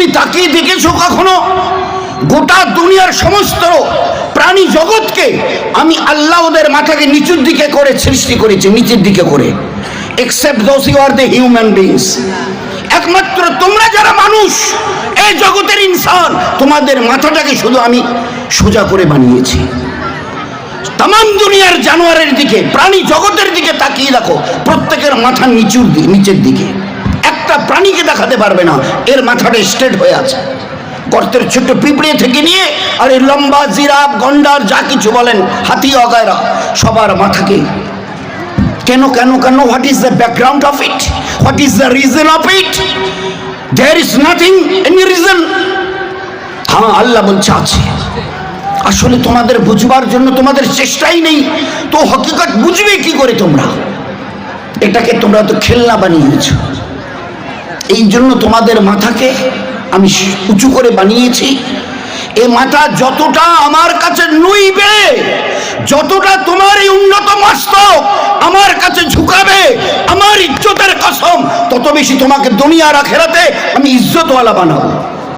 তুমি তাকিয়ে দেখেছ কখনো? গোটা দুনিয়ার সমস্ত প্রাণী জগৎকে আমি আল্লাহ ওদের মাথাকে নিচুর দিকে করে সৃষ্টি করেছি, নিচের দিকে করে। Except those you are the human beings একমাত্র তোমরা যারা মানুষ এই জগতের ইনসান, তোমাদের মাথাটাকে শুধু আমি সোজা করে বানিয়েছি। তাম দুনিয়ার জানোয়ারের দিকে, প্রাণী জগতের দিকে তাকিয়ে দেখো, প্রত্যেকের মাথা নিচুর দিকে নিচের দিকে। একটা প্রাণীকে দেখাতে পারবে না। এর মাথাটা স্ট্রেট হয়ে আছে। গর্তের ছোট্ট পিঁপড়ে থেকে নিয়ে আর এই লম্বা জিরাফ, গন্ডার, যা কিছু বলেন, হাতি অগায়রা সবার মাথাকে। কেন কেন কেন? What is the background of it what is the reason of it there is nothing any reason হ্যাঁ আল্লাহ বলছে, আছে। আসলে তোমাদের বুঝবার জন্য তোমাদের চেষ্টাই নেই। তো হকিকত বুঝবে কি করে তোমরা? এটাকে তোমরা তো খেলনা বানিয়েছ। এই জন্য তোমাদের মাথাকে আমি উঁচু করে বানিয়েছি। এ মাথা যতটা আমার কাছে নুইবে, যতটা তোমার এই উন্নত মস্তক আমার কাছে ঝুঁকাবে, আমার ইজ্জতের কসম, তত বেশি তোমাকে দুনিয়া রাখেরাতে আমি ইজ্জতওয়ালা বানাবো।